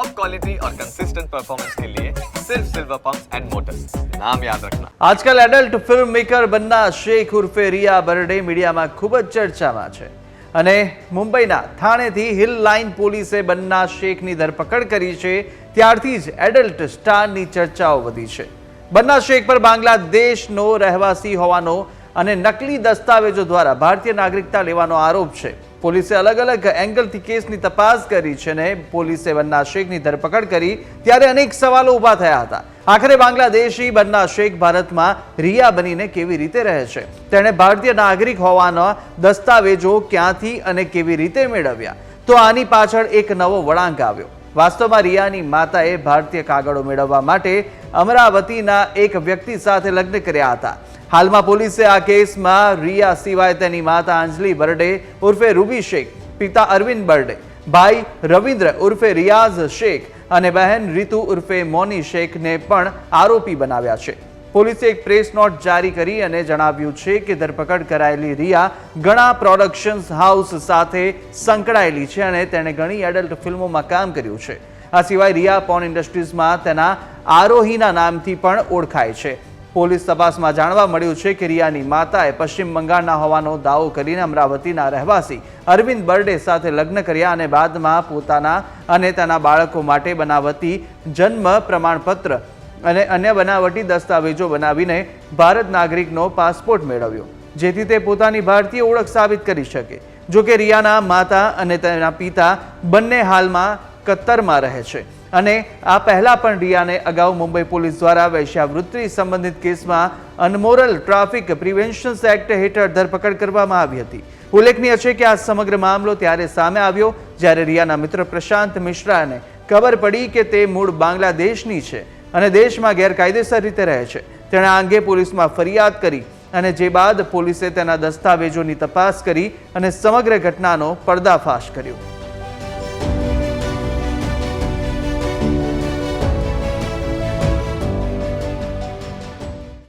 Top quality और consistent performance के लिए सिर्फ सिल्वर पंप एंड मोटर्स नाम याद रखना આજકાલ adult film maker Banna Shaikh ઉર્ફે રિયા બરડે મીડિયામાં ખૂબ જ ચર્ચામાં છે અને મુંબઈના થાણેથી હિલ લાઇન પોલીસે બન્ના શેખની ધરપકડ કરી છે ત્યારથી જ એડલ્ટ સ્ટારની ચર્ચાઓ વધી છે બન્ના શેખ પર બાંગ્લાદેશનો રહેવાસી હોવાનો અને નકલી દસ્તાવેજો દ્વારા ભારતીય નાગરિકતા લેવાનો આરોપ છે. પોલીસે અલગ અલગ એંગલથી કેસની તપાસ કરી છે અને પોલીસે બન્ના શેખની ધરપકડ કરી ત્યારે અનેક સવાલો ઊભા થયા હતા. આખરે બાંગ્લાદેશી બન્ના શેખ ભારતમાં રિયા બનીને કેવી રીતે રહે છે? તેણે ભારતીય નાગરિક હોવાના દસ્તાવેજો ક્યાંથી અને કેવી રીતે મેળવ્યા? તો આની પાછળ એક નવો વળાંક આવ્યો. વાસ્તવમાં રિયાની માતાએ ભારતીય કાગળો મેળવવા માટે અમરાવતીના એક વ્યક્તિ સાથે લગ્ન કર્યા હતા. હાલમાં પોલીસે આ કેસમાં રિયા સિવાય તેની માતા અંજલિ બરડે ઉર્ફે રૂબી શેખ, પિતા અરવિંદ બરડે, ભાઈ રવિન્દ્ર ઉર્ફે રિયાઝ શેખ અને બહેન રીતુ ઉર્ફે મોની શેખને પણ આરોપી બનાવ્યા છે. પોલીસે એક પ્રેસ નોટ જારી કરી અને જણાવ્યું છે કે ધરપકડ કરાયેલી રિયા ઘણા પ્રોડક્શન્સ હાઉસ સાથે સંકળાયેલી છે અને તેણે ઘણી એડલ્ટ ફિલ્મોમાં કામ કર્યું છે. આ સિવાય રિયા પોન ઇન્ડસ્ટ્રીઝમાં તેના આરોહીના નામથી પણ ઓળખાય છે. પોલીસ તપાસમાં જાણવા મળ્યું છે કે રિયાની માતાએ પશ્ચિમ બંગાળના હોવાનો દાવો કરીને અમરાવતીના રહેવાસી અરવિંદ બર્ડે સાથે લગ્ન કર્યા અને બાદમાં પોતાના અને તેના બાળકો માટે બનાવતી જન્મ પ્રમાણપત્ર અને અન્ય બનાવટી દસ્તાવેજો બનાવીને ભારત નાગરિકનો પાસપોર્ટ મેળવ્યો, જેથી તે પોતાની ભારતીય ઓળખ સાબિત કરી શકે. જો કે રિયાના માતા અને તેના પિતા બંને હાલમાં કત્તરમાં રહે છે. અને આ પહેલા પણ રિયાને અગાઉ મુંબઈ પોલીસ દ્વારા વૈશ્યાવૃત્તિ સંબંધિત કેસમાં અનમોરલ ટ્રાફિક પ્રિવેન્શન એક્ટ હેઠળ ધરપકડ કરવામાં આવી હતી. ઉલ્લેખનીય છે કે આ સમગ્ર મામલો ત્યારે સામે આવ્યો, જ્યારે રિયાના મિત્ર પ્રશાંત મિશ્રાને ખબર પડી કે તે મૂળ બાંગ્લાદેશની છે અને દેશમાં ગેરકાયદેસર રીતે રહે છે. તેણે આ અંગે પોલીસમાં ફરિયાદ કરી અને જે બાદ પોલીસે તેના દસ્તાવેજોની તપાસ કરી અને સમગ્ર ઘટનાનો પર્દાફાશ કર્યો.